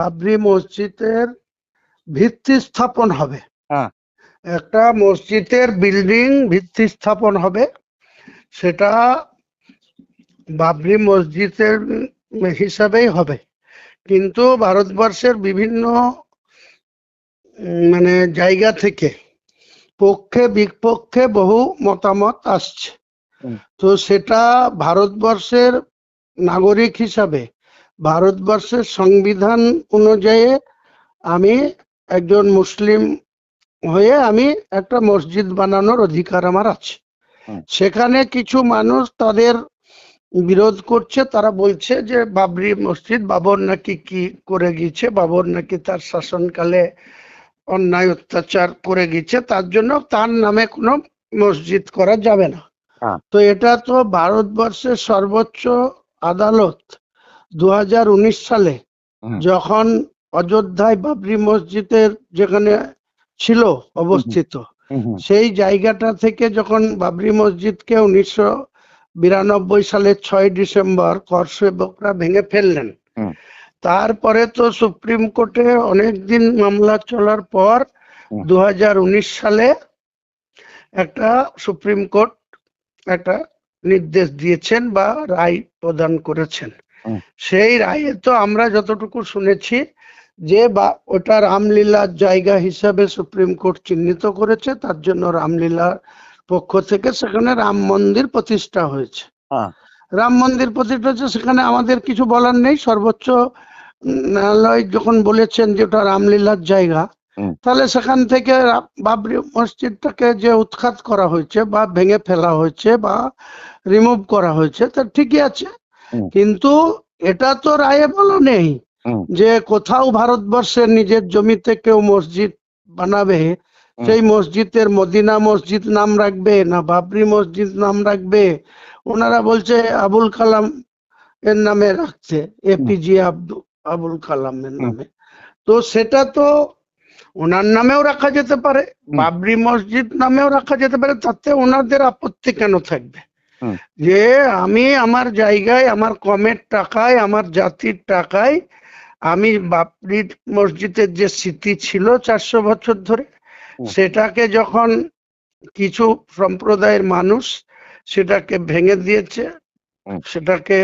বাবরি মসজিদের ভিত্তি স্থাপন হবে। হ্যাঁ। একটা মসজিদের বিল্ডিং ভিত্তি স্থাপন হবে। সেটা বাবরি মসজিদের হিসাবেই হবে। কিন্তু ভারতবর্ষের বিভিন্ন মানে জায়গা থেকে পক্ষে বিপক্ষে বহু মতামত আসছে। তো সেটা ভারতবর্ষের নাগরিক হিসাবে ভারতবর্ষের সংবিধান অনুযায়ী আমি একজন মুসলিম হয়ে আমি একটা মসজিদ বানানোর অধিকার আমার আছে। সেখানে কিছু মানুষ তাদের বিরোধ করছে তারা বলছে যে বাবরি মসজিদ বাবর নাকি কি করে গিয়েছে বাবর নাকি তার শাসনকালে অন্যায় অত্যাচার করে গেছে তার জন্য তার নামে কোনো মসজিদ করা যাবে না। হ্যাঁ। তো এটা তো ভারতবর্ষের সর্বোচ্চ আদালত। দু উনিশ সালে যখন অযোধ্যায় বাবরি মসজিদের যেখানে ছিল অবস্থিত সেই জায়গাটা থেকে যখন বাবরি মসজিদকে উনিশশো বিরানব্বই সালের ছয় ডিসেম্বর করসেবকরা ভেঙে ফেললেন তারপরে তো সুপ্রিম কোর্টে অনেকদিন মামলা চলার পর। দু সালে একটা সুপ্রিম কোর্ট একটা নির্দেশ দিয়েছেন বা রায় প্রদান করেছেন। সেই রায়ে তো আমরা যতটুকু শুনেছি যে বা ওটা রামলীলার জায়গা হিসাবে সুপ্রিম কোর্ট চিহ্নিত করেছে তার জন্য রামলীলার পক্ষ থেকে সেখানে রাম মন্দির প্রতিষ্ঠা হয়েছে হ্যাঁ। রাম মন্দির প্রতিষ্ঠা হয়েছে সেখানে আমাদের কিছু বলার নেই সর্বোচ্চ ন্যায়ালয় যখন বলেছেন যে ওটা রামলীলার জায়গা। তাহলে সেখান থেকে বাবরি মসজিদটাকে যে উৎখাত করা হয়েছে বা ভেঙে ফেলা হয়েছে বা রিমুভ করা হয়েছে তা ঠিকই আছে। কিন্তু এটা তো রায়ে বলো নেই যে কোথাও ভারতবর্ষের নিজের জমিতে কেউ মসজিদ বানাবে সেই মসজিদের মদিনা মসজিদ নাম রাখবে না বাবরি মসজিদ নাম রাখবে। ওনারা বলছে আবুল কালাম এর নামে রাখছে এপিজে আব্দুল আবুল কালামের। নামে। তো সেটা তো ওনার নামেও রাখা যেতে পারে বাবরি মসজিদ নামেও রাখা যেতে পারে তাতে ওনাদের আপত্তি কেন থাকবে। যে আমি আমার জায়গায় আমার কমের টাকায় আমার জাতির টাকায় আমি বাবরি মসজিদের যে স্মৃতি ছিল চারশো বছর ধরে সেটাকে যখন কিছু সম্প্রদায়ের মানুষ সেটাকে ভেঙে দিয়েছে সেটাকে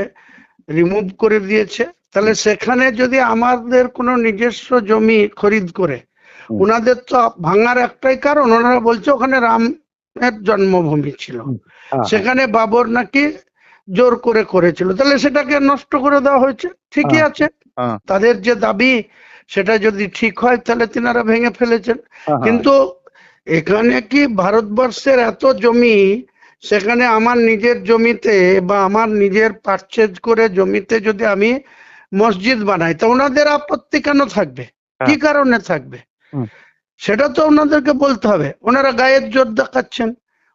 রিমুভ করে দিয়েছে তাহলে সেখানে যদি আমাদের কোনো নিজস্ব জমি খরিদ করে ওনাদের তো ভাঙার একটাই কারণ ওনারা বলছে ওখানে রামের জন্মভূমি ছিল। হ্যাঁ, সেখানে বাবর নাকি জোর করে করেছিল। তাহলে সেটাকে নষ্ট করে দেওয়া হয়েছে। ঠিকই হ্যাঁ। আছে। হ্যাঁ, তাদের যে দাবি সেটা যদি ঠিক হয় তাহলে তিনারা ভেঙে ফেলেছেন। হ্যাঁ, কিন্তু এখানে কি ভারতবর্ষের এত জমি সেখানে আমার নিজের জমিতে বা আমার নিজের পারচেজ করে জমিতে যদি আমি মসজিদ বানাই তা ওনাদের আপত্তি কেন থাকবে? কি হ্যাঁ। কারণে থাকবে। সেটা তো ওনাদেরকে বলতে হবে। ওনারা গায়ের জোর দেখাচ্ছেন।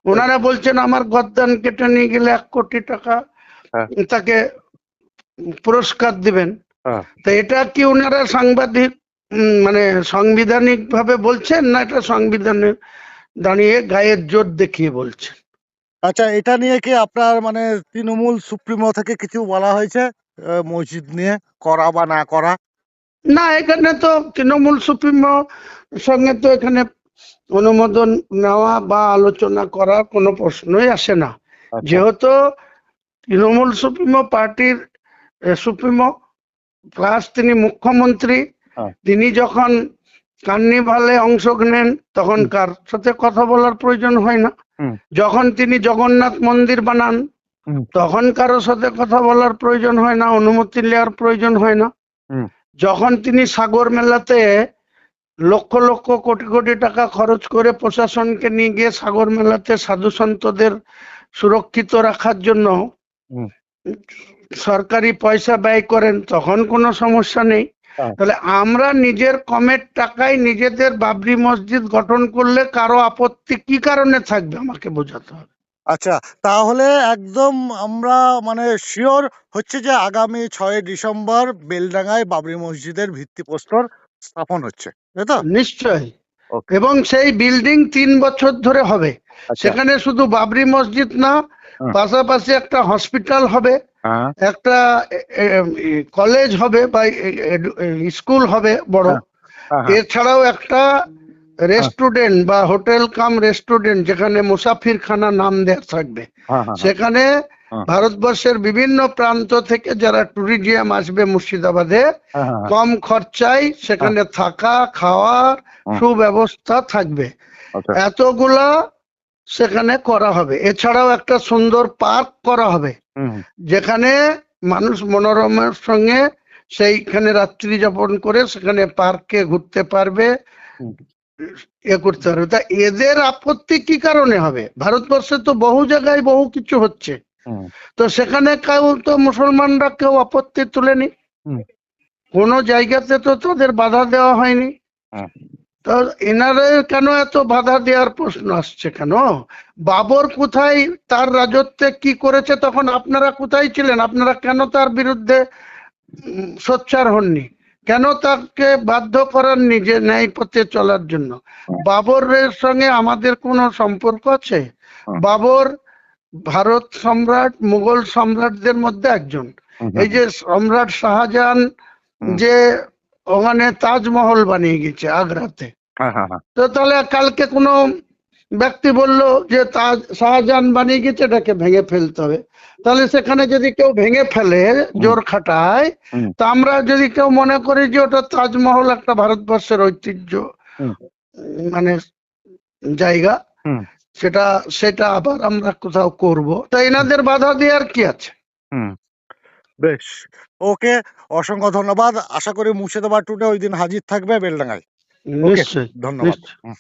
ওনারা বলছেন আমার গদ্দান কেটে নিয়ে গেলে এক কোটি টাকা হ্যাঁ। তাকে পুরস্কার দিবেন। হ্যাঁ। তো এটা কি ওনারা সাংবাদিক মানে সাংবিধানিক ভাবে বলছেন না এটা সংবিধানে দাঁড়িয়ে গায়ের জোর দেখিয়ে বলছেন? আচ্ছা এটা নিয়ে কি আপনার মানে তৃণমূল সুপ্রিমো থেকে কিছু বলা হয়েছে? আহ, মসজিদ নিয়ে করা বা না করা? না এখানে তো তৃণমূল সুপ্রিমো সঙ্গে তো এখানে অনুমোদন নেওয়া বা আলোচনা করার কোনো প্রশ্নই আসে না। আচ্ছা, যেহেতু তৃণমূল সুপ্রিমো পার্টির সুপ্রিমো প্লাস তিনি মুখ্যমন্ত্রী হ্যাঁ। তিনি যখন কার্নিভালে অংশ নেন তখন কার সাথে কথা বলার প্রয়োজন হয় না। যখন তিনি জগন্নাথ মন্দির বানান তখন কারও সাথে কথা বলার প্রয়োজন হয় না অনুমতি নেওয়ার প্রয়োজন হয় না। যখন তিনি সাগর মেলাতে লক্ষ লক্ষ কোটি কোটি টাকা খরচ করে প্রশাসনকে নিয়ে গিয়ে সাগর মেলাতে সাধু সন্তদের সুরক্ষিত রাখার জন্য সরকারি পয়সা ব্যয় করেন তখন কোনো সমস্যা নেই। হ্যাঁ। তাহলে আমরা নিজের কমের টাকায় নিজেদের বাবরি মসজিদ গঠন করলে কারও আপত্তি কি কারণে থাকবে আমাকে বোঝাতে হবে। আচ্ছা তাহলে একদম আমরা মানে শিওর হচ্ছে যে আগামী ছয় ডিসেম্বর বেলডাঙ্গায় বাবরি মসজিদের ভিত্তিপ্রস্তর স্থাপন হচ্ছে তাই তো? নিশ্চয়ই। এবং সেই বিল্ডিং তিন বছর ধরে হবে। আচ্ছা। সেখানে শুধু বাবরি মসজিদ না পাশাপাশি একটা হসপিটাল হবে হ্যাঁ। একটা কলেজ হবে বা স্কুল হবে বড়। হ্যাঁ, হ্যাঁ, এছাড়াও একটা রেস্টুরেন্ট বা হোটেল কাম রেস্টুরেন্ট যেখানে মুসাফিরখানা নাম দেওয়া থাকবে। হ্যাঁ, হ্যাঁ, সেখানে হ্যাঁ। ভারতবর্ষের বিভিন্ন প্রান্ত থেকে যারা ট্যুরিজিয়াম আসবে মুর্শিদাবাদে হ্যাঁ, হ্যাঁ, কম খরচায় সেখানে থাকা খাওয়ার সুব্যবস্থা থাকবে। আচ্ছা। এতগুলা সেখানে করা হবে। এছাড়াও একটা সুন্দর পার্ক করা হবে। যেখানে মানুষ মনোরমের সঙ্গে সেইখানে রাত্রি যাপন করে সেখানে পার্কে ঘুরতে পারবে। এ করতে পারবে তা এদের আপত্তি কি কারণে হবে? ভারতবর্ষে তো বহু জায়গায় বহু কিছু হচ্ছে। তো সেখানে কেউ তো মুসলমানরা কেউ আপত্তি তুলেনি। কোনো জায়গাতে তো তাদের বাধা দেওয়া হয়নি। তো এনারে কেন এত বাধা দেওয়ার প্রশ্ন আসছে কেন? বাবর কোথায় তার রাজত্বে কি করেছে তখন আপনারা কোথায় ছিলেন? আপনারা কেন তার বিরুদ্ধে সোচ্চার হননি? কেন তাকে বাধ্য করাননি যে ন্যায় পথে চলার জন্য? বাবরের সঙ্গে আমাদের কোনো সম্পর্ক আছে? বাবর ভারত সম্রাট মুঘল সম্রাটদের মধ্যে একজন। এই যে সম্রাট শাহজাহান যে ওখানে তাজমহল বানিয়ে গেছে আগ্রাতে। হ্যাঁ, হ্যাঁ, হ্যাঁ, তো তাহলে কালকে কোনো ব্যক্তি বলল যে তাজ শাহজাহান বানিয়ে গেছে এটাকে ভেঙে ফেলতে হবে। তাহলে সেখানে যদি কেউ ভেঙে ফেলে জোর খাটায় তা আমরা যদি কেউ মনে করি যে ওটা তাজমহল একটা ভারতবর্ষের ঐতিহ্য মানে জায়গা। সেটা সেটা আবার আমরা কোথাও করব। তা এনাদের বাধা দেওয়ার কি আছে? হুম। বেশ। ওকে অসংখ্য ধন্যবাদ। আশা করি মুর্শিদাবাদ টুডে ওই দিন হাজির থাকবে বেলডাঙ্গায়। ধন্যবাদ।